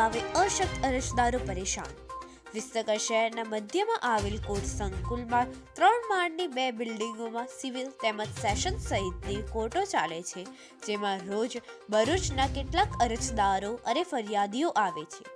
અભાવે અશક્ત અરજદારો પરેશાન. વિસનગર શહેરના મધ્યમાં આવેલ કોર્ટ સંકુલમાં ત્રણ માળની બે બિલ્ડિંગોમાં સિવિલ તેમજ સેશન સહિતની કોર્ટો ચાલે છે, જેમાં રોજ ભરૂચના કેટલાક અરજદારો અને ફરિયાદીઓ આવે છે.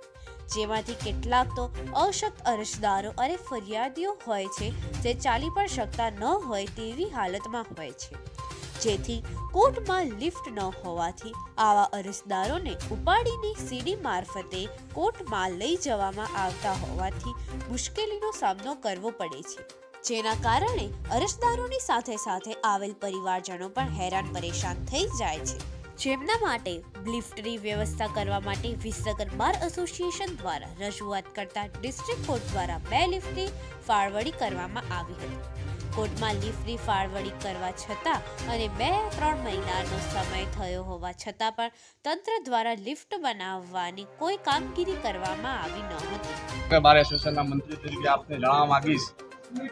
જેમાંથી કેટલાક તો અશક્ત અરજદારો અને ફરિયાદીઓ હોય છે, જે ચાલી પણ શકતા ન હોય તેવી હાલતમાં હોય છે. જેથી કોર્ટમાં લિફ્ટ ન હોવાથી આવા અરજદારોને ઉપાડીને સીડી મારફતે કોર્ટમાં લઈ જવામાં આવતા હોવાથી મુશ્કેલીનો સામનો કરવો પડે છે. જેના કારણે અરજદારોની સાથે સાથે આવેલ પરિવારજનો પણ હેરાન પરેશાન થઈ જાય છે. જેમના માટે લિફ્ટની વ્યવસ્થા કરવા માટે વિસનગર બાર એસોસિએશન દ્વારા રજૂઆત કરતા ડિસ્ટ્રિક્ટ કોર્ટ દ્વારા બે લિફ્ટની ફાળવણી કરવામાં આવી હતી. કોર્ટમાં લીફની ફાળવણી કરવા છતાં અને બે ત્રણ મહિનાનો સમય થયો હોવા છતાં પણ તંત્ર દ્વારા લિફ્ટ બનાવવાની કોઈ કામગીરી કરવામાં આવી ન હતી. બાર એસોસિએશનના મંત્રી તરીકે આપને જણાવવા માંગીશ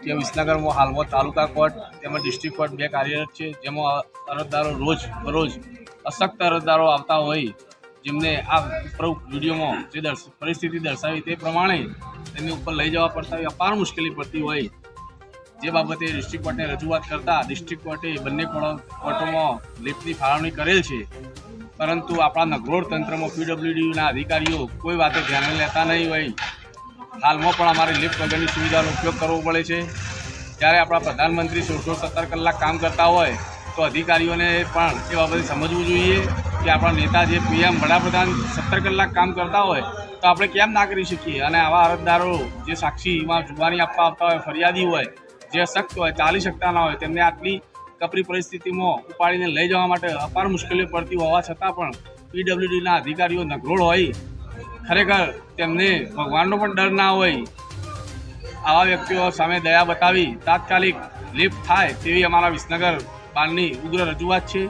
કે વિસનગરમાં હાલમાં તાલુકા કોર્ટ, તેમજ ડિસ્ટ્રિક્ટ કોર્ટ બે કાર્યરત છે, જેમાં અરજદારો રોજ બરોજ અશક્ત અરજદારો આવતા હોય, જેમને આ ઉપરોક્ત વિડીયોમાં જે પરિસ્થિતિ દર્શાવી તે પ્રમાણે તેમની ઉપર લઈ જવા પડતા હોય અપાર મુશ્કેલી પડતી હોય જે બાબતે ડિસ્ટ્રિક્ટ કોર્ટને રજૂઆત કરતા ડિસ્ટ્રિક્ટ કોર્ટે બંને કોર્ટો- કોર્ટોમાં લિફ્ટની ફાળવણી કરેલ છે. પરંતુ આપણા નગરોળ તંત્રમાં પીડબ્લ્યુડીના અધિકારીઓ કોઈ વાતે ધ્યાને લેતા નહીં હોય. હાલમાં પણ અમારે લિફ્ટ વગરની સુવિધાનો ઉપયોગ કરવો પડે છે. જ્યારે આપણા પ્રધાનમંત્રી સોળ સોળ સત્તર કલાક કામ કરતા હોય, તો અધિકારીઓને પણ એ બાબતે સમજવું જોઈએ કે આપણા નેતા જે પીએમ વડાપ્રધાન સત્તર કલાક કામ કરતા હોય, તો આપણે કેમ ના કરી શકીએ? અને આવા અરજદારો જે સાક્ષીમાં જુબાની આપવા આવતા હોય, ફરિયાદી હોય જે શક્ત હોય, ચાલી શકતા ના હોય, તેમને આટલી કપરી પરિસ્થિતિમાં ઉપાડીને લઈ જવા માટે અપાર મુશ્કેલીઓ પડતી હોવા છતાં પણ પીડબ્લ્યુડીના અધિકારીઓ નગરોળ હોય. ખરેખર તેમને ભગવાનનો પણ ડર ના હોય. આવા વ્યક્તિઓ સામે દયા બતાવી તાત્કાલિક લિફ્ટ થાય તેવી અમારા વિસનગર બારની ઉગ્ર રજૂઆત છે.